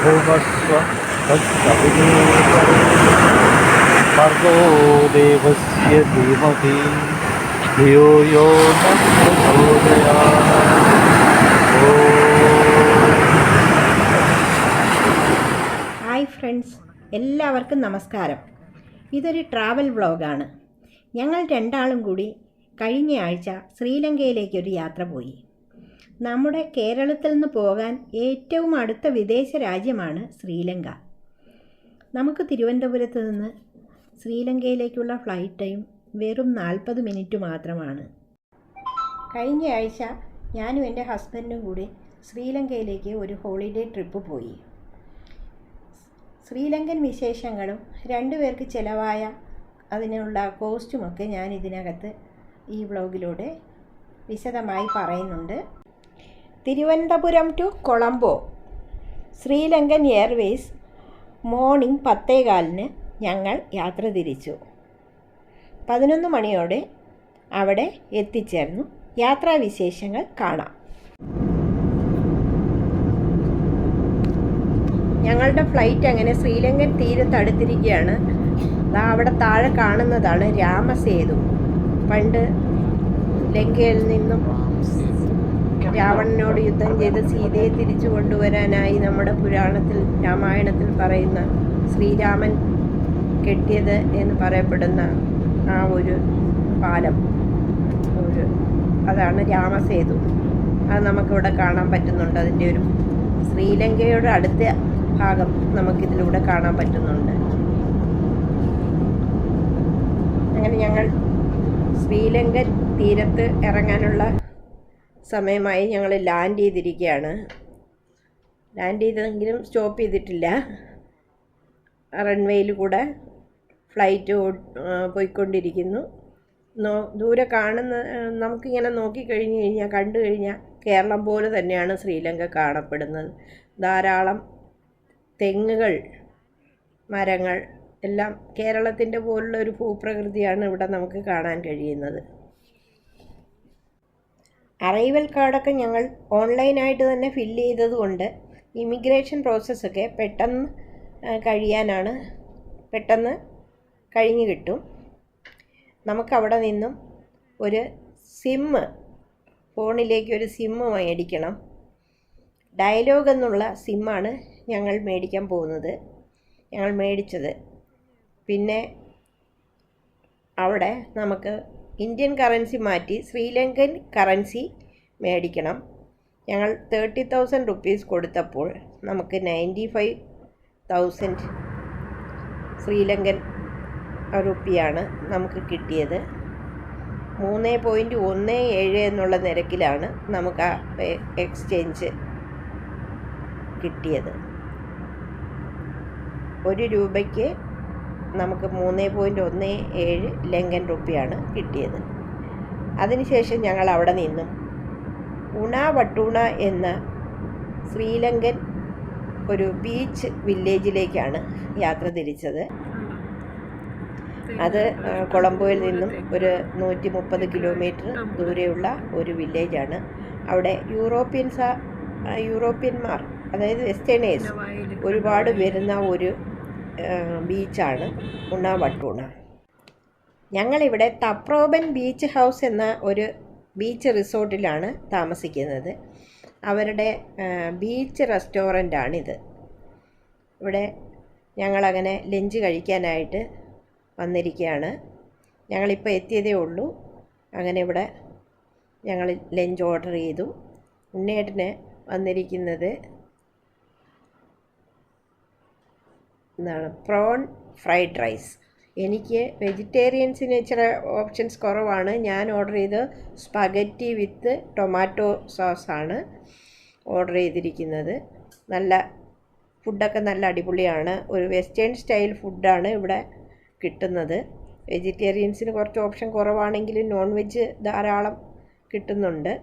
भूमस्व भर्गो देवस्य धीमहि धियो यो न प्रचोदयात् ഹായ് ഫ്രണ്ട്സ് എല്ലാവർക്കും നമസ്കാരം ഇതൊരു ട്രാവൽ വ്ളോഗാണ് ഞങ്ങൾ രണ്ടാളും കൂടി കഴിഞ്ഞ ആഴ്ച ശ്രീലങ്കയിലേക്ക് ഒരു യാത്ര പോയി നമ്മുടെ കേരളത്തിൽ നിന്ന് പോകാൻ ഏറ്റവും അടുത്ത വിദേശ രാജ്യമാണ് ശ്രീലങ്ക. നമുക്ക് തിരുവനന്തപുരത്ത് നിന്ന് ശ്രീലങ്കയിലേക്കുള്ള ഫ്ലൈറ്റ് ടൈം വെറും നാൽപ്പത് മിനിറ്റ് മാത്രമാണ്. കഴിഞ്ഞ ആഴ്ച ഞാനും എന്റെ ഹസ്ബൻഡും കൂടി ശ്രീലങ്കയിലേക്ക് ഒരു ഹോളിഡേ ട്രിപ്പ് പോയി. ശ്രീലങ്കൻ വിശേഷങ്ങളും രണ്ടുപേർക്ക് ചിലവായ അതിനുള്ള കോസ്റ്റുമൊക്കെ ഞാൻ ഇതിനകത്ത് ഈ വ്ളോഗിലൂടെ വിശദമായി പറയുന്നുണ്ട്. Thiruvananthapuram to Colombo. Sri Lankan Airways morning പത്തേകാലിന് ഞങ്ങൾ യാത്ര തിരിച്ചു. പതിനൊന്ന് മണിയോടെ അവിടെ എത്തിച്ചേർന്നു. യാത്രാവിശേഷങ്ങൾ കാണാം. ഞങ്ങളുടെ ഫ്ലൈറ്റ് അങ്ങനെ ശ്രീലങ്കൻ തീരത്ത് അടുത്തിരിക്കുകയാണ്. അവിടെ താഴെ കാണുന്നതാണ് രാമസേതു. പണ്ട് ലങ്കയിൽ നിന്നും രാവണനോട് യുദ്ധം ചെയ്ത് സീതയെ തിരിച്ചു കൊണ്ടുവരാനായി നമ്മുടെ പുരാണത്തിൽ രാമായണത്തിൽ പറയുന്ന ശ്രീരാമൻ കെട്ടിയത് എന്ന് പറയപ്പെടുന്ന ആ ഒരു പാലം ഒരു അതാണ് രാമസേതു. അത് നമുക്കിവിടെ കാണാൻ പറ്റുന്നുണ്ട്. അതിന്റെ ഒരു ശ്രീലങ്കയുടെ അടുത്ത ഭാഗം നമുക്കിതിലൂടെ കാണാൻ പറ്റുന്നുണ്ട്. അങ്ങനെ ഞങ്ങൾ ശ്രീലങ്കൻ തീരത്ത് ഇറങ്ങാനുള്ള സമയമായി ഞങ്ങൾ ലാൻഡ് ചെയ്തിരിക്കുകയാണ്. ലാൻഡ് ചെയ്തെങ്കിലും സ്റ്റോപ്പ് ചെയ്തിട്ടില്ല. റൺവേയിൽ കൂടെ ഫ്ലൈറ്റ് പോയിക്കൊണ്ടിരിക്കുന്നു. നോ ദൂരെ കാണുന്ന നമുക്കിങ്ങനെ നോക്കിക്കഴിഞ്ഞ് കഴിഞ്ഞാൽ കണ്ടു കഴിഞ്ഞാൽ കേരളം പോലെ തന്നെയാണ് ശ്രീലങ്ക കാണപ്പെടുന്നത്. ധാരാളം തെങ്ങുകൾ മരങ്ങൾ എല്ലാം കേരളത്തിന്റെ പോലുള്ള ഒരു ഭൂപ്രകൃതിയാണ് ഇവിടെ നമുക്ക് കാണാൻ കഴിയുന്നത്. അറൈവൽ കാർഡൊക്കെ ഞങ്ങൾ ഓൺലൈനായിട്ട് തന്നെ ഫില്ല് ചെയ്തതുകൊണ്ട് ഇമിഗ്രേഷൻ പ്രോസസ്സൊക്കെ പെട്ടെന്ന് കഴിയാനാണ് പെട്ടെന്ന് കഴിഞ്ഞു കിട്ടും. നമുക്കവിടെ നിന്നും ഒരു സിമ്മ് ഫോണിലേക്ക് ഒരു സിമ്മ് മേടിക്കണം. ഡയലോഗ് എന്നുള്ള സിമ്മാണ് ഞങ്ങൾ മേടിക്കാൻ പോകുന്നത്. ഞങ്ങൾ മേടിച്ചത്. പിന്നെ അവിടെ നമുക്ക് ഇന്ത്യൻ കറൻസി മാറ്റി ശ്രീലങ്കൻ കറൻസി മേടിക്കണം. ഞങ്ങൾ തേർട്ടി തൗസൻഡ് റുപ്പീസ് കൊടുത്തപ്പോൾ നമുക്ക് നയന്റി ഫൈവ് തൗസൻഡ് ശ്രീലങ്കൻ റുപ്പിയാണ് നമുക്ക് കിട്ടിയത്. മൂന്ന് പോയിന്റ് ഒന്ന് ഏഴ് എന്നുള്ള നിരക്കിലാണ് നമുക്ക് ആ എക്സ്ചേഞ്ച് കിട്ടിയത്. ഒരു രൂപയ്ക്ക് നമുക്ക് മൂന്ന് പോയിന്റ് ഒന്ന് ഏഴ് ലങ്കൻ റുപ്പിയാണ് കിട്ടിയത്. അതിനുശേഷം ഞങ്ങൾ അവിടെ നിന്നും. ഉണ വട്ടൂണ എന്ന ശ്രീലങ്കൻ ഒരു ബീച്ച് വില്ലേജിലേക്കാണ് യാത്ര തിരിച്ചത്. അത് കൊളംബോയിൽ നിന്നും ഒരു നൂറ്റി മുപ്പത് കിലോമീറ്റർ ദൂരെയുള്ള ഒരു വില്ലേജാണ്. അവിടെ യൂറോപ്യൻസ് യൂറോപ്യന്മാർ അതായത് വെസ്റ്റേണേഴ്സ് ഒരുപാട് വരുന്ന ഒരു ബീച്ചാണ് ഉണ്ണാവട്ടൂണ. ഞങ്ങളിവിടെ തപ്രോബൻ ബീച്ച് ഹൗസ് എന്ന ഒരു ബീച്ച് റിസോർട്ടിലാണ് താമസിക്കുന്നത്. അവരുടെ ബീച്ച് റെസ്റ്റോറന്റാണിത്. ഇവിടെ ഞങ്ങളങ്ങനെ ലഞ്ച് കഴിക്കാനായിട്ട് വന്നിരിക്കുകയാണ്. ഞങ്ങളിപ്പോൾ എത്തിയതേ ഉള്ളൂ. അങ്ങനെ ഇവിടെ ഞങ്ങൾ ലഞ്ച് ഓർഡർ ചെയ്തു. ഉണ്ണേട്ടന് വന്നിരിക്കുന്നത് എന്താണ്? പ്രോൺ ഫ്രൈഡ് റൈസ് എനിക്ക് വെജിറ്റേറിയൻസിന് ചില ഓപ്ഷൻസ് കുറവാണ്. ഞാൻ ഓർഡർ ചെയ്ത് സ്പഗറ്റി വിത്ത് ടൊമാറ്റോ സോസാണ് ഓർഡർ ചെയ്തിരിക്കുന്നത്. നല്ല ഫുഡൊക്കെ നല്ല അടിപൊളിയാണ്. ഒരു വെസ്റ്റേൺ സ്റ്റൈൽ ഫുഡാണ് ഇവിടെ കിട്ടുന്നത്. വെജിറ്റേറിയൻസിന് കുറച്ച് ഓപ്ഷൻ കുറവാണെങ്കിലും നോൺ വെജ് ധാരാളം കിട്ടുന്നുണ്ട്.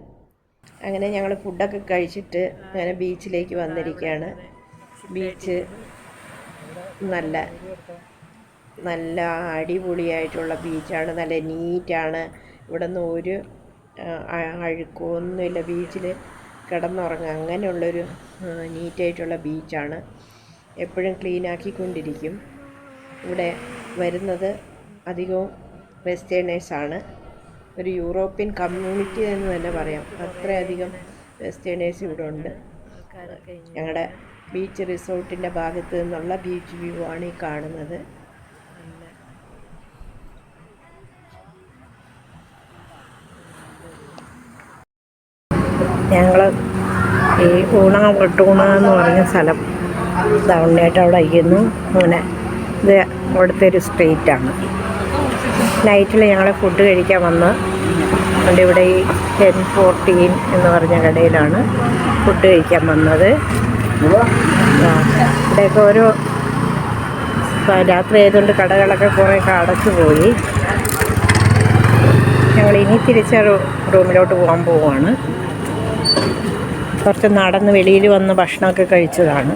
അങ്ങനെ ഞങ്ങൾ ഫുഡൊക്കെ കഴിച്ചിട്ട് അങ്ങനെ ബീച്ചിലേക്ക് വന്നിരിക്കുകയാണ് ബീച്ച് നല്ല നല്ല അടിപൊളിയായിട്ടുള്ള ബീച്ചാണ്. നല്ല നീറ്റാണ്. ഇവിടെ നിന്ന് ഒരു അഴുക്കൊന്നുമില്ല. ബീച്ചിൽ കിടന്നുറങ്ങുക. അങ്ങനെയുള്ളൊരു നീറ്റായിട്ടുള്ള ബീച്ചാണ്. എപ്പോഴും ക്ലീനാക്കിക്കൊണ്ടിരിക്കും. ഇവിടെ വരുന്നത് അധികവും വെസ്റ്റേണേഴ്സാണ്. ഒരു യൂറോപ്യൻ കമ്മ്യൂണിറ്റി എന്ന് തന്നെ പറയാം. അത്രയധികം വെസ്റ്റേണേഴ്സ് ഇവിടെ ഉണ്ട്. ഞങ്ങളുടെ ബീച്ച് റിസോർട്ടിന്റെ ഭാഗത്ത് നിന്നുള്ള ബീച്ച് വ്യൂ ആണ് ഈ കാണുന്നത്. ഞങ്ങൾ ഈ ഊണ വെട്ടൂണ എന്ന് പറഞ്ഞ സ്ഥലം ടൗണിലായിട്ട് അവിടെ അയ്യുന്നു അങ്ങനെ ഇത് അവിടുത്തെ ഒരു സ്ട്രീറ്റാണ് നൈറ്റിൽ ഞങ്ങൾ ഫുഡ് കഴിക്കാൻ വന്ന്. അതുകൊണ്ട് ഇവിടെ ഈ ടെൻ ഫോർട്ടീൻ എന്ന് പറഞ്ഞ കടയിലാണ് ഫുഡ് കഴിക്കാൻ വന്നത്. ഇവിടെയൊക്കെ ഓരോ രാത്രി ആയതുകൊണ്ട് കടകളൊക്കെ കുറേയൊക്കെ അടച്ചു പോയി. ഞങ്ങൾ ഇനി തിരിച്ച റൂമിലോട്ട് പോകാൻ പോവുകയാണ് കുറച്ച് നടന്ന് വെളിയിൽ വന്ന് ഭക്ഷണമൊക്കെ കഴിച്ചതാണ്.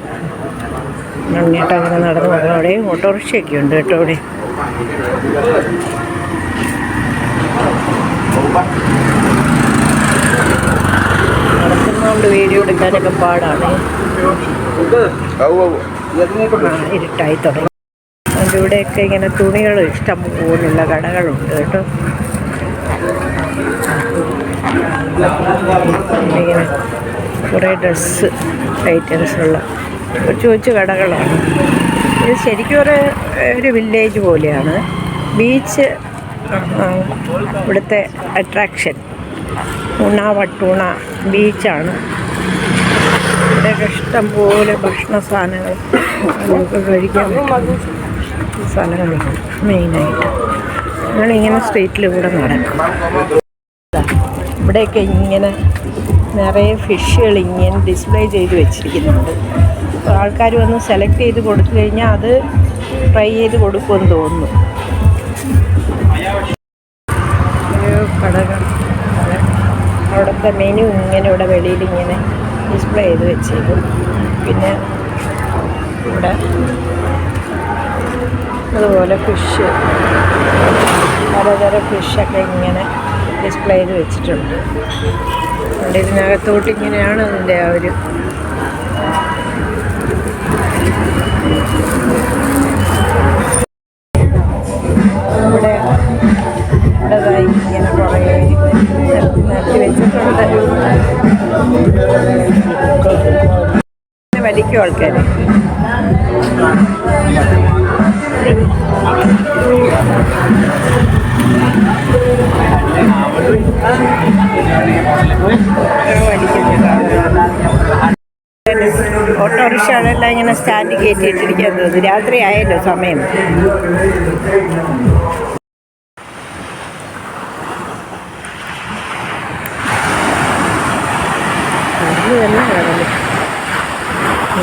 നന്നായിട്ട് അങ്ങനെ നടന്ന് പോകും അവിടെ ഓട്ടോറിക്ഷയൊക്കെ ഉണ്ട് കേട്ടോ അവിടെ. നടക്കുന്നതുകൊണ്ട് വീഡിയോ എടുക്കാനൊക്കെ പാടാണ്. ഇരുട്ടായി തുടങ്ങി. അതുകൊണ്ട് ഇവിടെയൊക്കെ ഇങ്ങനെ തുണികൾ ഇഷ്ടം പോലുള്ള കടകളുണ്ട് കേട്ടോ. ഇങ്ങനെ കുറേ ഡ്രസ്സ് ഐറ്റംസുള്ള കൊച്ചു കൊച്ചു കടകളാണ്. ഇത് ശരിക്കും ഒരു ഒരു വില്ലേജ് പോലെയാണ്. ബീച്ച് ഇവിടുത്തെ അട്രാക്ഷൻ ഉണ വട്ടൂണ ബീച്ചാണ് ഇവിടെയൊക്കെ ഇഷ്ടം പോലെ ഭക്ഷണ സാധനങ്ങൾ നമുക്ക് കഴിക്കാൻ പറ്റും സ്ഥലങ്ങളുണ്ട് മെയിനായിട്ട്. ഞങ്ങളിങ്ങനെ സ്ട്രീറ്റിലൂടെ നടക്കും. ഇവിടെയൊക്കെ ഇങ്ങനെ നിറയെ ഫിഷുകൾ ഇങ്ങനെ ഡിസ്പ്ലേ ചെയ്ത് വെച്ചിരിക്കുന്നുണ്ട്. ആൾക്കാർ വന്ന് സെലക്ട് ചെയ്ത് കൊടുത്തു കഴിഞ്ഞാൽ അത് ട്രൈ ചെയ്ത് കൊടുക്കുമെന്ന് തോന്നുന്നു. കടകൾ. അവിടുത്തെ മെനു ഇങ്ങനെ ഇവിടെ വെളിയിൽ ഇങ്ങനെ ഡിസ്പ്ലേ ചെയ്ത് വെച്ചേക്കും. പിന്നെ ഇവിടെ അതുപോലെ ഫിഷ് പലതരം ഫിഷൊക്കെ ഇങ്ങനെ ഡിസ്പ്ലേ ചെയ്ത് വെച്ചിട്ടുണ്ട്. അവിടെ ഇതിനകത്തോട്ട് ഇങ്ങനെയാണ് അതിന്റെ ആ ഒരു ഇവിടെ ഇവിടെ ഇങ്ങനെ കുറേ നിരത്തി വെച്ചിട്ടുണ്ട് വലിക്കും ആൾക്കാർ ഓട്ടോറിക്ഷകളെല്ലാം ഇങ്ങനെ സ്റ്റാൻഡ് കയറ്റി ഇട്ടിരിക്കുന്നത് രാത്രി ആയല്ലോ സമയം ഇത് തന്നെ കടൽ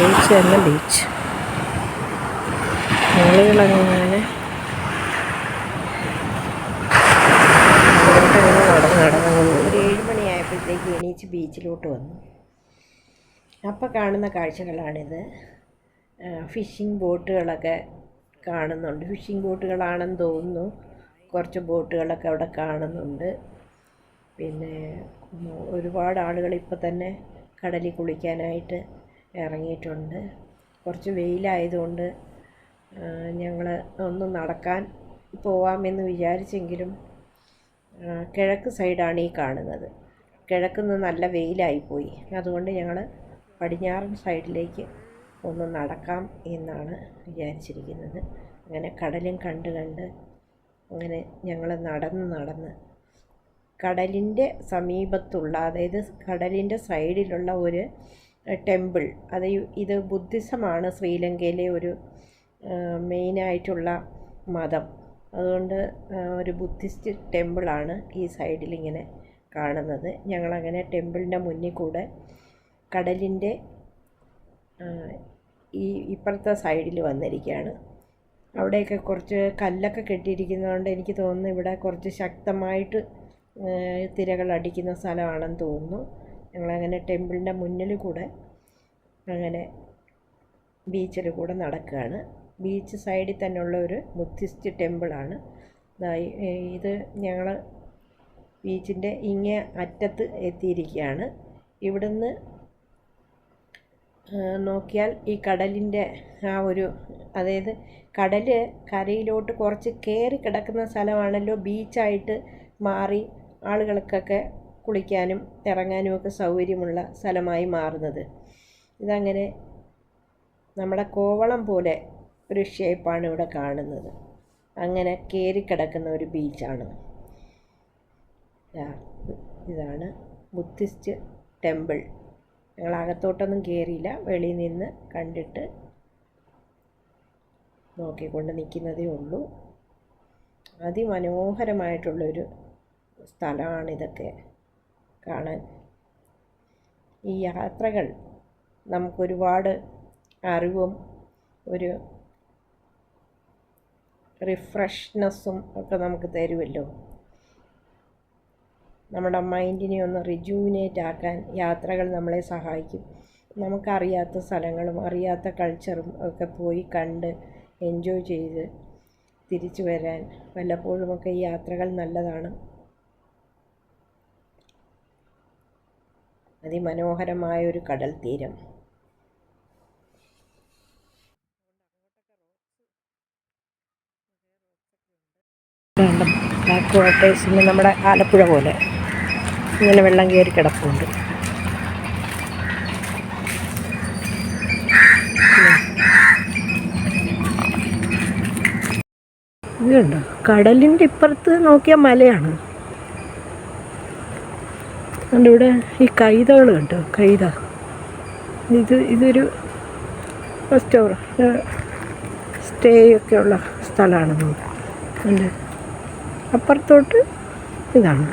ബീച്ച് തന്നെ ബീച്ച് ആളുകളങ്ങനെ നടന്ന് എണീച്ച് ബീച്ചിലോട്ട് വന്നു. അപ്പോൾ കാണുന്ന കാഴ്ചകളാണിത്. ഫിഷിംഗ് ബോട്ടുകളൊക്കെ കാണുന്നുണ്ട്. ഫിഷിംഗ് ബോട്ടുകളാണെന്ന് തോന്നുന്നു. കുറച്ച് ബോട്ടുകളൊക്കെ അവിടെ കാണുന്നുണ്ട്. പിന്നെ ഒരുപാട് ആളുകൾ ഇപ്പോൾ തന്നെ കടലിൽ കുളിക്കാനായിട്ട് ഇറങ്ങിയിട്ടുണ്ട്. കുറച്ച് വെയിലായതുകൊണ്ട് ഞങ്ങൾ ഒന്ന് നടക്കാൻ പോവാമെന്ന് വിചാരിച്ചെങ്കിലും കിഴക്ക് സൈഡാണ് ഈ കാണുന്നത്. കിഴക്ക് നിന്ന് നല്ല വെയിലായിപ്പോയി. അതുകൊണ്ട് ഞങ്ങൾ പടിഞ്ഞാറൻ സൈഡിലേക്ക് ഒന്ന് നടക്കാം എന്നാണ് വിചാരിച്ചിരിക്കുന്നത്. അങ്ങനെ കടലും കണ്ട് കണ്ട് അങ്ങനെ ഞങ്ങൾ നടന്ന് നടന്ന് കടലിന്റെ സമീപത്തുള്ള അതായത് കടലിന്റെ സൈഡിലുള്ള ഒരു ടെമ്പിൾ. അത് ഇത് ബുദ്ധിസമാണ് ശ്രീലങ്കയിലെ ഒരു മെയിനായിട്ടുള്ള മതം. അതുകൊണ്ട് ഒരു ബുദ്ധിസ്റ്റ് ടെമ്പിളാണ് ഈ സൈഡിൽ ഇങ്ങനെ കാണുന്നത്. ഞങ്ങളങ്ങനെ ടെമ്പിളിന്റെ മുന്നിൽ കൂടെ കടലിന്റെ ഈ ഇപ്പുറത്തെ സൈഡിൽ വന്നിരിക്കുകയാണ്. അവിടെയൊക്കെ കുറച്ച് കല്ലൊക്കെ കെട്ടിയിരിക്കുന്നതുകൊണ്ട് എനിക്ക് തോന്നുന്നു ഇവിടെ കുറച്ച് ശക്തമായിട്ട് തിരകൾ അടിക്കുന്ന സ്ഥലമാണെന്ന് തോന്നുന്നു. ഞങ്ങളങ്ങനെ ടെമ്പിളിന്റെ മുന്നിൽ കൂടെ അങ്ങനെ ബീച്ചിൽ കൂടെ നടക്കുകയാണ്. ബീച്ച് സൈഡിൽ തന്നെയുള്ള ഒരു ബുദ്ധിസ്റ്റ് ടെമ്പിളാണ്. ഇത് ഞങ്ങൾ ബീച്ചിന്റെ ഇങ്ങേ അറ്റത്ത് എത്തിയിരിക്കുകയാണ്. ഇവിടുന്ന് നോക്കിയാൽ ഈ കടലിന്റെ ആ ഒരു അതായത് കടൽ കരയിലോട്ട് കുറച്ച് കയറി കിടക്കുന്ന സ്ഥലമാണല്ലോ ബീച്ചായിട്ട് മാറി ആളുകൾക്കൊക്കെ കുളിക്കാനും ഇറങ്ങാനും ഒക്കെ സൗകര്യമുള്ള സ്ഥലമായി മാറുന്നത്. ഇതങ്ങനെ നമ്മുടെ കോവളം പോലെ ഒരു ഷേപ്പാണ് ഇവിടെ കാണുന്നത്. അങ്ങനെ കയറി കിടക്കുന്ന ഒരു ബീച്ചാണ്. ഇതാണ് ബുദ്ധിസ്റ്റ് ടെമ്പിൾ. ഞങ്ങൾ അകത്തോട്ടൊന്നും കയറിയില്ല വെളിയിൽ നിന്ന് കണ്ടിട്ട് നോക്കിക്കൊണ്ട് നിൽക്കുന്നതേ ഉള്ളൂ. അതിമനോഹരമായിട്ടുള്ളൊരു സ്ഥലമാണിതൊക്കെ. കാണാൻ ഈ യാത്രകൾ നമുക്കൊരുപാട് അറിവും ഒരു റിഫ്രഷ്നെസ്സും ഒക്കെ നമുക്ക് തരുമല്ലോ. നമ്മുടെ മൈൻഡിനെ ഒന്ന് റിജൂവിനേറ്റ് ആക്കാൻ യാത്രകൾ നമ്മളെ സഹായിക്കും. നമുക്കറിയാത്ത സ്ഥലങ്ങളും അറിയാത്ത കൾച്ചറും ഒക്കെ പോയി കണ്ട് എൻജോയ് ചെയ്ത് തിരിച്ചു വരാൻ വല്ലപ്പോഴുമൊക്കെ ഈ യാത്രകൾ നല്ലതാണ്. അതിമനോഹരമായ ഒരു കടൽ തീരം ബാക്ക് വാട്ടേഴ്സിന് നമ്മുടെ ആലപ്പുഴ പോലെ. ഇങ്ങനെ വെള്ളം കയറി കിടപ്പുണ്ട്. ഇതുണ്ട്? കടലിന്റെ ഇപ്പുറത്ത് നോക്കിയാൽ മലയാണ്. അതുകൊണ്ട് ഇവിടെ ഈ കൈതകൾ കണ്ടോ കൈത. ഇത് ഇതൊരു റെസ്റ്റോറ സ്റ്റേ ഒക്കെ ഉള്ള സ്ഥലമാണ് നമുക്ക് അപ്പുറത്തോട്ട് ഇതാണ്.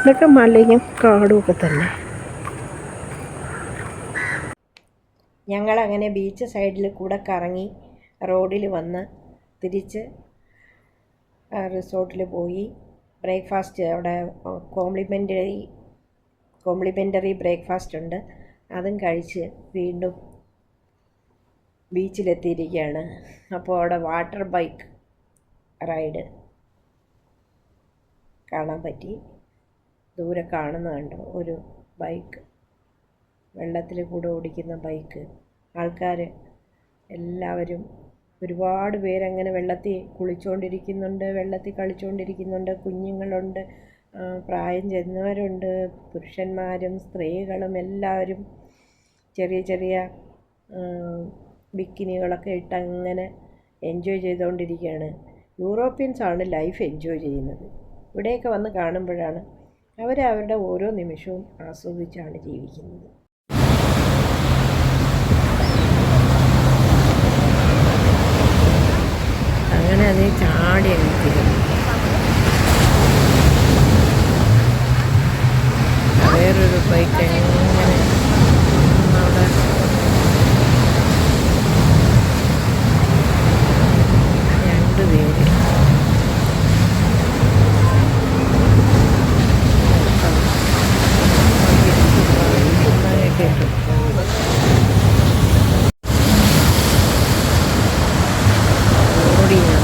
ഇതൊക്കെ മലയും കാടും ഒക്കെ തന്നെ. ഞങ്ങളങ്ങനെ ബീച്ച് സൈഡിൽ കൂടെ കറങ്ങി റോഡിൽ വന്ന് തിരിച്ച് റിസോർട്ടിൽ പോയി. ബ്രേക്ക്ഫാസ്റ്റ് അവിടെ കോംപ്ലിമെന്ററി കോംപ്ലിമെന്ററി ബ്രേക്ക്ഫാസ്റ്റ് ഉണ്ട്. അതും കഴിച്ച് വീണ്ടും ബീച്ചിലെത്തിയിരിക്കുകയാണ്. അപ്പോൾ അവിടെ വാട്ടർ ബൈക്ക് റൈഡ് കാണാൻ പറ്റി. ദൂരെ കാണുന്ന കണ്ടോ ഒരു ബൈക്ക്. വെള്ളത്തിൽ കൂടെ ഓടിക്കുന്ന ബൈക്ക്. ആൾക്കാർ എല്ലാവരും ഒരുപാട് പേരങ്ങനെ വെള്ളത്തിൽ കുളിച്ചുകൊണ്ടിരിക്കുന്നുണ്ട് വെള്ളത്തിൽ കളിച്ചുകൊണ്ടിരിക്കുന്നുണ്ട് കുഞ്ഞുങ്ങളുണ്ട്. പ്രായം ചെന്നവരുണ്ട്. പുരുഷന്മാരും സ്ത്രീകളും എല്ലാവരും ചെറിയ ചെറിയ ബിക്കിനികളൊക്കെ ഇട്ട് അങ്ങനെ എൻജോയ് ചെയ്തുകൊണ്ടിരിക്കുകയാണ് യൂറോപ്യൻസാണ് ലൈഫ് എൻജോയ് ചെയ്യുന്നത്. ഇവിടെയൊക്കെ വന്ന് കാണുമ്പോഴാണ് അവരവരുടെ ഓരോ നിമിഷവും ആസ്വദിച്ചാണ് ജീവിക്കുന്നത്. അങ്ങനെ അത് ചാടി എണീറ്റിരുന്നു വേറൊരു ബൈക്ക് എങ്ങനെ അവിടെ. രണ്ട് പേര്. കേട്ടു ഓടിങ്ങ്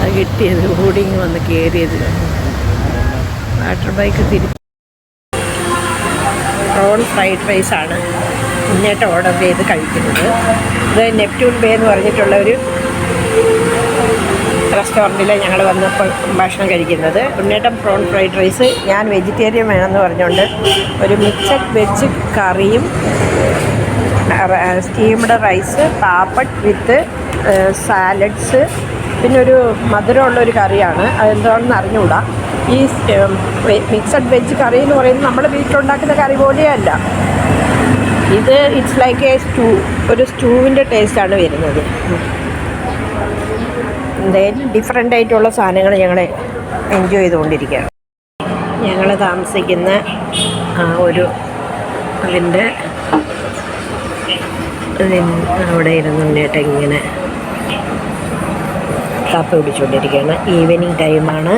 അത് കിട്ടിയത്. ഓടിങ്ങ് വന്ന് കയറിയത് വാട്ടർ ബൈക്ക് തിരി പ്രോൺ ഫ്രൈഡ് റൈസ് ആണ് മുന്നേറ്റം ഓർഡർ ചെയ്ത് കഴിക്കുന്നത്. ഇത് നെപ്റ്റ്യൂൺ ബേ എന്ന് പറഞ്ഞിട്ടുള്ള ഒരു റെസ്റ്റോറന്റിൽ ഞങ്ങൾ വന്നപ്പോൾ ഭക്ഷണം കഴിക്കുന്നത്. ഉണ്ണേട്ടം പ്രോൺ ഫ്രൈഡ് റൈസ് ഞാൻ വെജിറ്റേറിയൻ വേണമെന്ന് പറഞ്ഞുകൊണ്ട് ഒരു മിക്സഡ് വെജ് കറിയും steamed rice papad with salads പിന്നെ ഒരു മധുരമുള്ള ഒരു കറിയാണ്. അതെന്താണെന്ന് അറിഞ്ഞുകൂടാ. ഈ മിക്സഡ് വെജ് കറി എന്ന് പറയുന്നത് നമ്മൾ വീട്ടിലുണ്ടാക്കുന്ന കറി പോലെയല്ല. ഇത് ഇറ്റ്സ് ലൈക്ക് എ സ്റ്റൂ ഒരു സ്റ്റൂവിന്റെ ടേസ്റ്റാണ് വരുന്നത്. എന്തായാലും ഡിഫറെന്റ് ആയിട്ടുള്ള സാധനങ്ങൾ ഞങ്ങൾ എൻജോയ് ചെയ്തുകൊണ്ടിരിക്കുകയാണ്. ഞങ്ങൾ താമസിക്കുന്ന ഒരു അതിന്റെ അവിടെ ഇരുന്ന് മുന്നേറ്റം ഇങ്ങനെ കാപ്പി കുടിച്ചുകൊണ്ടിരിക്കുകയാണ് ഈവനിങ് ടൈമാണ്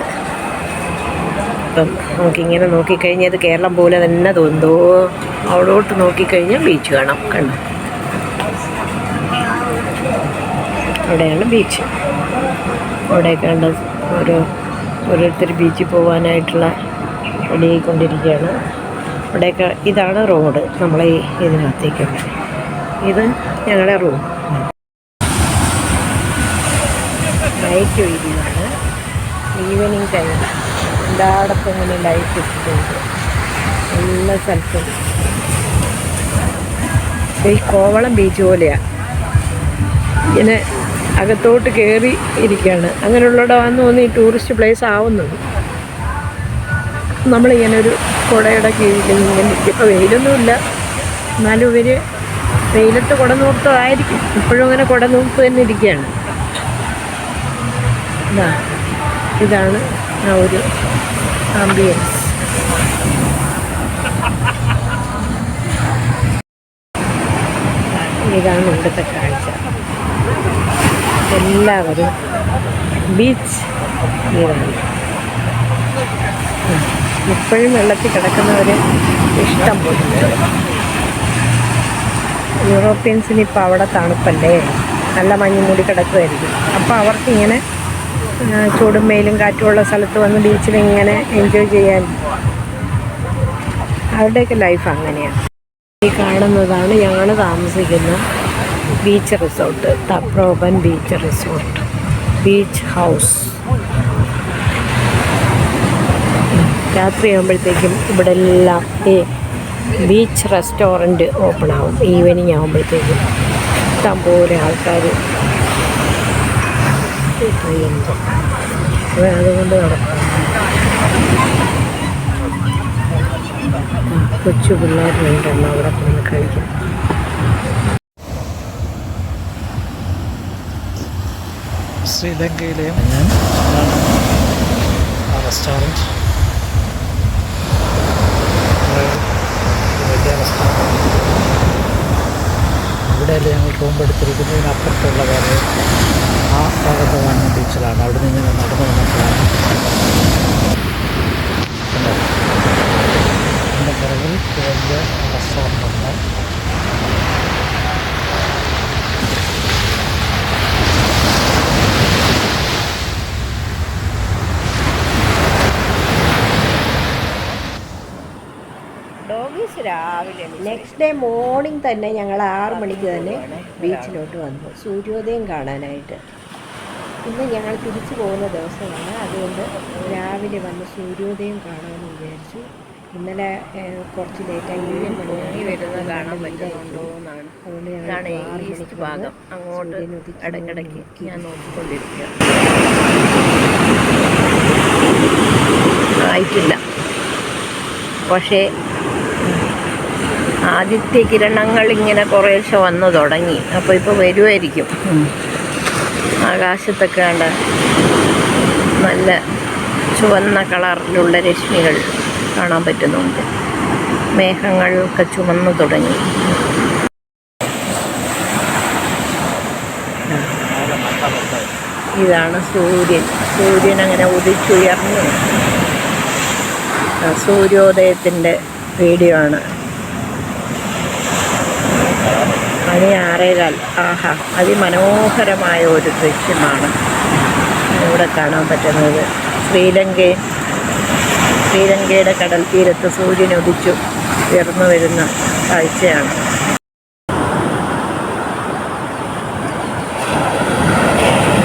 അപ്പം നമുക്കിങ്ങനെ നോക്കിക്കഴിഞ്ഞാൽ ഇത് കേരളം പോലെ തന്നെ തോന്നുന്നു അവിടോട്ട് നോക്കിക്കഴിഞ്ഞാൽ ബീച്ച് കാണാം കണ്ടോ? അവിടെയാണ് ബീച്ച് അവിടെ കണ്ട ഓരോ ഓരോരുത്തർ ബീച്ചിൽ പോകാനായിട്ടുള്ള റെഡി ആയിക്കൊണ്ടിരിക്കുകയാണ്. ഇവിടെയൊക്കെ ഇതാണ് റോഡ് നമ്മളെ ഇതിനകത്തേക്കൊക്കെ ഇത് ഞങ്ങളുടെ റൂം ബൈക്ക് വീതിയാണ് ഈവനിങ് ടൈം എല്ലായിടത്തും ഇങ്ങനെ ലൈറ്റ് ഇട്ടിട്ടുണ്ട്. നല്ല സ്ഥലത്തും. ഈ കോവളം ബീച്ച് പോലെയാണ് ഇങ്ങനെ അകത്തോട്ട് കയറി ഇരിക്കുകയാണ് അങ്ങനെയുള്ളവിടെ വന്ന് തോന്നി ടൂറിസ്റ്റ് പ്ലേസ് ആവുന്നത്. നമ്മളിങ്ങനെ ഒരു കുടയുടെ കീഴിൽ ഇങ്ങനെ ഇപ്പോൾ വെയിലൊന്നുമില്ല. എന്നാലും ഇവർ വെയിലത്ത് കുട നൂർത്തതായിരിക്കും ഇപ്പോഴും അങ്ങനെ കുട നൂർത്ത് തന്നെ ഇരിക്കുകയാണ്. ഇതാ ഇതാണ് ആ ഒരു ആംബിയൻസ് ഇതാണ് ഇവിടുത്തെ കാഴ്ച. എല്ലാവരും ബീച്ച് ഇതാണ്. ഇപ്പോഴും വെള്ളത്തിൽ കിടക്കുന്നവർ ഇഷ്ടം. യൂറോപ്യൻസിന് ഇപ്പോൾ അവിടെ തണുപ്പല്ലേ? നല്ല മഞ്ഞ് മൂടി കിടക്കുമായിരിക്കും അപ്പോൾ അവർക്കിങ്ങനെ ചൂടും വെയിലും കാറ്റുമുള്ള സ്ഥലത്ത് വന്ന് ബീച്ചിൽ ഇങ്ങനെ എൻജോയ് ചെയ്യാൻ. അവരുടെയൊക്കെ ലൈഫ് അങ്ങനെയാണ് ഈ കാണുന്നതാണ് ഞങ്ങൾ താമസിക്കുന്ന beach resort Taprobane beach resort beach house രാത്രിയാകുമ്പോഴത്തേക്കും ഇവിടെ എല്ലാം ഈ ബീച്ച് റെസ്റ്റോറന്റ് ഓപ്പൺ ആവും. ഈവനിങ് ആകുമ്പോഴത്തേക്കും ഇഷ്ടംപോലെ ആൾക്കാർ അതുകൊണ്ട് നടക്കാം. കൊച്ചു പിള്ളേർ രണ്ടെണ്ണം അവിടെ കൊണ്ട് കഴിക്കും ശ്രീലങ്കയിലെയും റെസ്റ്റോറന്റ്. റെസ്റ്റോറന്റ് ഇവിടെയല്ലേ ഞങ്ങൾ റൂം എടുത്തിരിക്കുന്നതിനപ്പുറത്തുള്ള വേറെ ആ ഭാഗത്ത് കാണുന്ന ബീച്ചിലാണ്. അവിടെ നിന്ന് ഞങ്ങൾ നടന്നു വന്നപ്പോഴാണ്? എന്റെ പുറകിൽ വലിയ റെസ്റ്റോറന്റ് ഉണ്ട് ഡോഗീസ് രാവിലെ നെക്സ്റ്റ് ഡേ മോർണിംഗ് തന്നെ ഞങ്ങൾ ആറ് മണിക്ക് തന്നെ ബീച്ചിലോട്ട് വന്നു. സൂര്യോദയം കാണാനായിട്ട്. ഇന്ന് ഞങ്ങൾ തിരിച്ചു പോകുന്ന ദിവസമാണ്. അതുകൊണ്ട് രാവിലെ വന്ന് സൂര്യോദയം കാണാമെന്ന് വിചാരിച്ചു. ഇന്നലെ കുറച്ച് ലേറ്റായി ഏഴ് മണി വരുന്ന കാണാൻ പറ്റുന്നുണ്ടോ എന്നാണ്. അതുകൊണ്ട് ഞങ്ങൾ ഈസ്റ്റ് ഭാഗം. അങ്ങോട്ട് ഇടയ്ക്കിടയ്ക്ക് ഞാൻ നോക്കിക്കൊണ്ടിരിക്കുക ആയിട്ടില്ല. പക്ഷേ ആദിത്യ കിരണങ്ങൾ ഇങ്ങനെ കുറേശ്ശെ വന്നു തുടങ്ങി. അപ്പോൾ ഇപ്പോൾ വരുമായിരിക്കും ആകാശത്തൊക്കെ കണ്ട നല്ല ചുവന്ന കളറിലുള്ള രശ്മികൾ കാണാൻ പറ്റുന്നുണ്ട്. മേഘങ്ങളൊക്കെ ചുമന്നു തുടങ്ങി. ഇതാണ് സൂര്യൻ. സൂര്യൻ അങ്ങനെ ഉദിച്ചുയർന്നു. സൂര്യോദയത്തിന്റെ വീഡിയോ ആണ്. മണി ആറേകാൽ ആഹാ അതിമനോഹരമായ ഒരു ദൃശ്യമാണ് ഇവിടെ കാണാൻ പറ്റുന്നത്. ശ്രീലങ്ക ശ്രീലങ്കയുടെ കടൽ തീരത്ത് സൂര്യൻ ഉദിച്ചു ഉയർന്നു വരുന്ന കാഴ്ചയാണ്.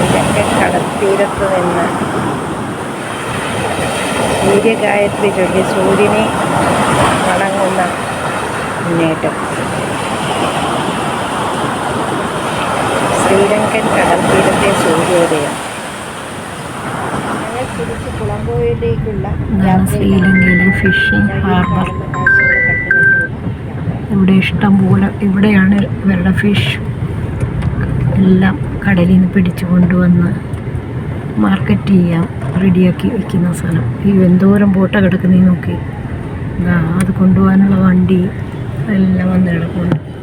കടൽത്തീരത്ത് കടൽ തീരത്ത് നിന്ന് സൂര്യഗായത്രി ചൊല്ലി സൂര്യനെ വണങ്ങുന്ന മുന്നേറ്റം. ശ്രീലങ്കൻ കടൽ തീരത്തെ സൂര്യോദയം. തിരിച്ച് കുളമ്പോയിലേക്കുള്ള ശ്രീലങ്കയിലെ ഫിഷിംഗ് ഹാർബർ. ഇവിടെ ഇഷ്ടം പോലെ ഇവിടെയാണ് ഇവരുടെ ഫിഷ് എല്ലാം കടലിൽ നിന്ന് പിടിച്ചു കൊണ്ടുവന്ന് മാർക്കറ്റ് ചെയ്യാം റെഡിയാക്കി വയ്ക്കുന്ന സ്ഥലം. ഈ എന്തോരം ബോട്ട കിടക്കുന്നേ നോക്കി. അത് കൊണ്ടുപോകാനുള്ള വണ്ടി എല്ലാം വന്ന് കിടക്കുന്നുണ്ട്.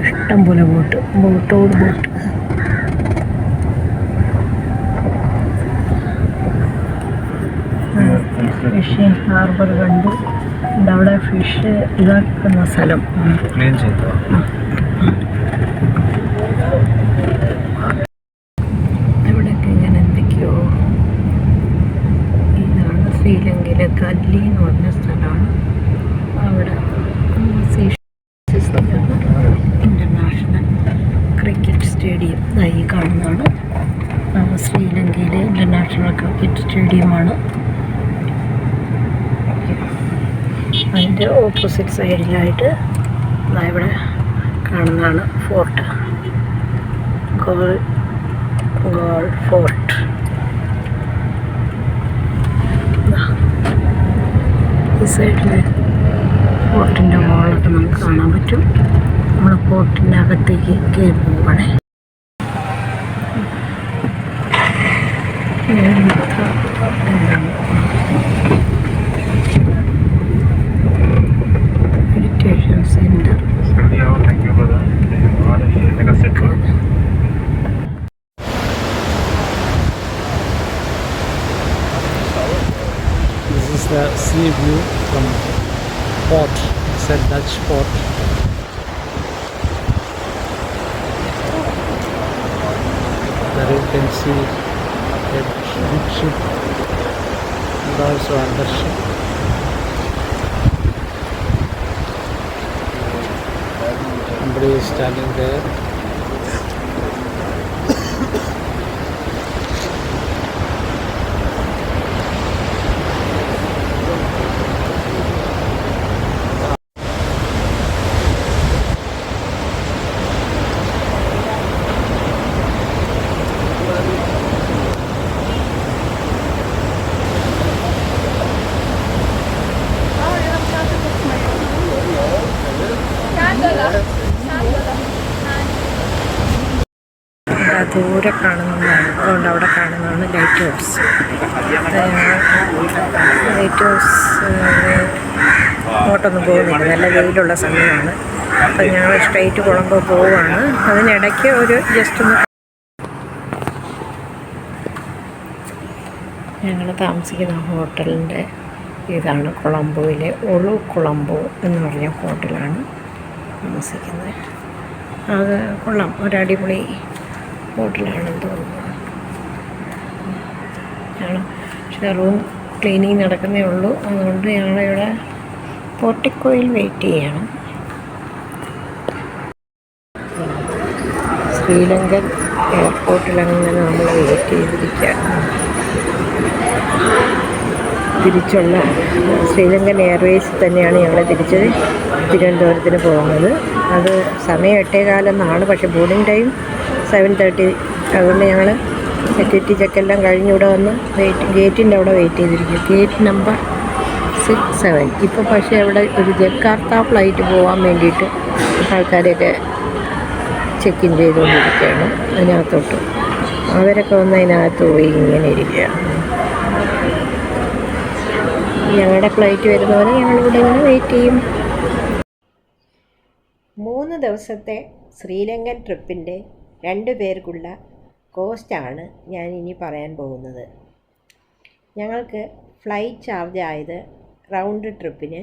ഇഷ്ടം പോലെ ബോട്ട് ബോട്ടോട് ബോട്ട് ഫിഷിംഗ് ഹാർബർ കണ്ടു. അവിടെ ഫിഷ് ഇതാക്കുന്ന സ്ഥലം. ക്ലീൻ ചെയ്തോ? ഇവിടെയൊക്കെ ഇങ്ങനെ എന്തൊക്കെയോ ഇതാണ് കല്ലി എന്ന് പറഞ്ഞ സ്ഥലമാണ്. അവിടെ ഇന്റർനാഷണൽ ക്രിക്കറ്റ് സ്റ്റേഡിയം ഈ കാണുന്നതാണ്. ശ്രീലങ്കയിലെ ഇന്റർനാഷണൽ ക്രിക്കറ്റ് സ്റ്റേഡിയമാണ് അതിന്റെ ഓപ്പോസിറ്റ് സൈഡിലായിട്ട് ഇവിടെ കാണുന്നതാണ് ഫോർട്ട് ഗോൾ ഗോൾ ഫോർട്ട് ഈ സൈഡിൽ ഫോർട്ടിന്റെ മുകളിലൊക്കെ നമുക്ക് കാണാൻ പറ്റും. നമ്മൾ പോർട്ടിന്റെ അകത്തേക്ക് കയറി പോകണേ Port. There you can see a big ship and also other ship. Somebody is standing there. അങ്ങോട്ടൊന്നും പോകുന്നില്ല. നല്ല വെയിലുള്ള സമയമാണ്. അപ്പം ഞങ്ങൾ സ്ട്രൈറ്റ് കുളമ്പോൾ പോവുകയാണ് അതിനിടയ്ക്ക് ഒരു ജസ്റ്റ് ഒന്ന് ഞങ്ങൾ താമസിക്കുന്ന ഹോട്ടലിന്റെ ഇതാണ് കൊളംബോയിലെ ഒളു കൊളംബോ എന്ന് പറഞ്ഞ ഹോട്ടലാണ് താമസിക്കുന്നത്. അത് കൊള്ളാം. ഒരടിപൊളി ഹോട്ടലാണെന്ന് തോന്നുന്നു. ഞങ്ങൾ പക്ഷേ റൂം ക്ലീനിങ് നടക്കുന്നേ ഉള്ളൂ. അതുകൊണ്ട് ഞങ്ങളിവിടെ പോർട്ടിക്കോയിൽ വെയിറ്റ് ചെയ്യണം. ശ്രീലങ്കൻ എയർപോർട്ടിൽ അങ്ങനെ നമ്മൾ വെയിറ്റ് ചെയ്തിരിക്കുകയാണ്. തിരിച്ചുള്ള ശ്രീലങ്കൻ എയർവേസ് തന്നെയാണ് ഞങ്ങൾ തിരിച്ച് തിരുവനന്തപുരത്തിന് പോകുന്നത്. അത് സമയം എട്ടേകാലെന്നാണ് പക്ഷേ ബോർഡിംഗ് ടൈം സെവൻ തേർട്ടി. അതുകൊണ്ട് ഞങ്ങൾ സെക്യൂരിറ്റി ചെക്കെല്ലാം കഴിഞ്ഞ് ഇവിടെ വന്ന് വെയിറ്റ് ഗേറ്റിന്റെ അവിടെ വെയിറ്റ് ചെയ്തിരിക്കും ഗേറ്റ് നമ്പർ സിക്സ് സെവൻ ഇപ്പോൾ പക്ഷേ അവിടെ ഒരു ജക്കാർത്ത ഫ്ലൈറ്റ് പോകാൻ വേണ്ടിയിട്ട് ആൾക്കാരെയൊക്കെ ചെക്ക് ഇൻ ചെയ്തുകൊണ്ടിരിക്കുകയാണ്. അതിനകത്തോട്ട്. അവരൊക്കെ വന്ന് അതിനകത്ത് പോയി ഇങ്ങനെ ഇരിക്കുകയാണ്. ഞങ്ങളുടെ ഫ്ലൈറ്റ് വരുന്നവരെ ഞങ്ങളിവിടെ ഇങ്ങനെ വെയിറ്റ് ചെയ്യും. മൂന്ന് ദിവസത്തെ ശ്രീലങ്കൻ ട്രിപ്പിന്റെ രണ്ട് പേർക്കുള്ള കോസ്റ്റാണ് ഞാൻ ഇനി പറയാൻ പോകുന്നത്. ഞങ്ങൾക്ക് ഫ്ലൈറ്റ് ചാർജ് ആയത് റൗണ്ട് ട്രിപ്പിന്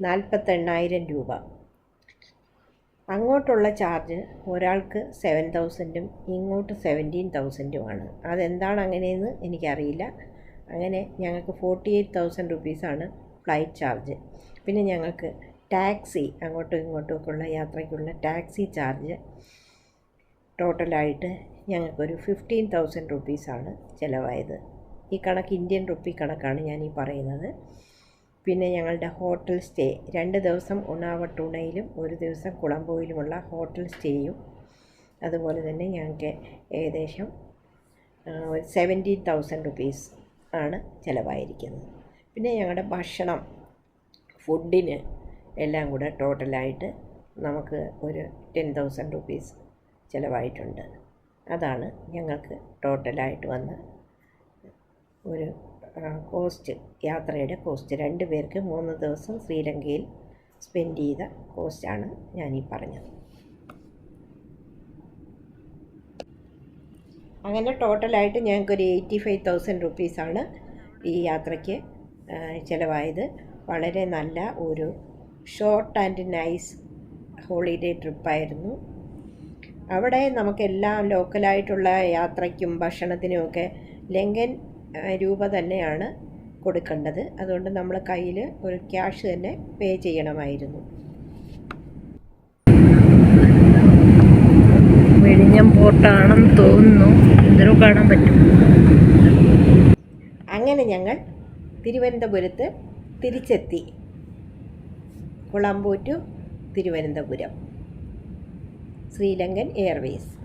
നാൽപ്പത്തെണ്ണായിരം രൂപ. അങ്ങോട്ടുള്ള ചാർജ് ഒരാൾക്ക് സെവൻ തൗസൻഡും ഇങ്ങോട്ട് സെവന്റീൻ തൗസൻഡുമാണ് അതെന്താണ് അങ്ങനെയെന്ന് എനിക്കറിയില്ല. അങ്ങനെ ഞങ്ങൾക്ക് ഫോർട്ടി എയ്റ്റ് തൗസൻഡ് റുപ്പീസാണ് ഫ്ലൈറ്റ് ചാർജ് പിന്നെ ഞങ്ങൾക്ക് ടാക്സി അങ്ങോട്ടും ഇങ്ങോട്ടും ഒക്കെ ഉള്ള യാത്രയ്ക്കുള്ള ടാക്സി ചാർജ് ടോട്ടലായിട്ട് ഞങ്ങൾക്കൊരു ഫിഫ്റ്റീൻ തൗസൻഡ് റുപ്പീസാണ് ചിലവായത്. ഈ കണക്ക് ഇന്ത്യൻ റുപ്പി കണക്കാണ് ഞാൻ ഈ പറയുന്നത്. പിന്നെ ഞങ്ങളുടെ ഹോട്ടൽ സ്റ്റേ രണ്ട് ദിവസം ഉണാവട്ടുണയിലും ഒരു ദിവസം കുളമ്പോയിലുമുള്ള ഹോട്ടൽ സ്റ്റേയും. അതുപോലെ തന്നെ ഞങ്ങൾക്ക് ഏകദേശം സെവന്റീൻ തൗസൻഡ് റുപ്പീസ് ആണ് ചിലവായിരിക്കുന്നത്. പിന്നെ ഞങ്ങളുടെ ഭക്ഷണം ഫുഡിന് എല്ലാം കൂടെ ടോട്ടലായിട്ട് നമുക്ക് ഒരു ടെൻ തൗസൻഡ് റുപ്പീസ് ചിലവായിട്ടുണ്ട്. അതാണ് ഞങ്ങൾക്ക് ടോട്ടലായിട്ട് വന്ന ഒരു കോസ്റ്റ് യാത്രയുടെ കോസ്റ്റ് രണ്ട് പേർക്ക് മൂന്ന് ദിവസം ശ്രീലങ്കയിൽ സ്പെൻഡ് ചെയ്ത കോസ്റ്റാണ് ഞാനീ പറഞ്ഞത്. അങ്ങനെ ടോട്ടലായിട്ട് ഞങ്ങൾക്കൊരു എയ്റ്റി ഫൈവ് തൗസൻഡ് റുപ്പീസാണ് ഈ യാത്രയ്ക്ക് ചിലവായത്. വളരെ നല്ല ഒരു ഷോർട്ട് ആൻഡ് നൈസ് ഹോളിഡേ ട്രിപ്പായിരുന്നു അവിടെ നമുക്കെല്ലാം ലോക്കലായിട്ടുള്ള യാത്രയ്ക്കും ഭക്ഷണത്തിനുമൊക്കെ ലങ്കൻ രൂപ തന്നെയാണ് കൊടുക്കേണ്ടത്. അതുകൊണ്ട് നമ്മൾ കയ്യിൽ ഒരു ക്യാഷ് തന്നെ പേ ചെയ്യണമായിരുന്നു. വെടിഞ്ഞം പോട്ടാണെന്ന് തോന്നുന്നു. എന്തിനോ കാണാൻ പറ്റും. അങ്ങനെ ഞങ്ങൾ തിരുവനന്തപുരത്ത് തിരിച്ചെത്തി. കുളമ്പൂറ്റു തിരുവനന്തപുരം. ശ്രീലങ്കൻ എയർവേസ്.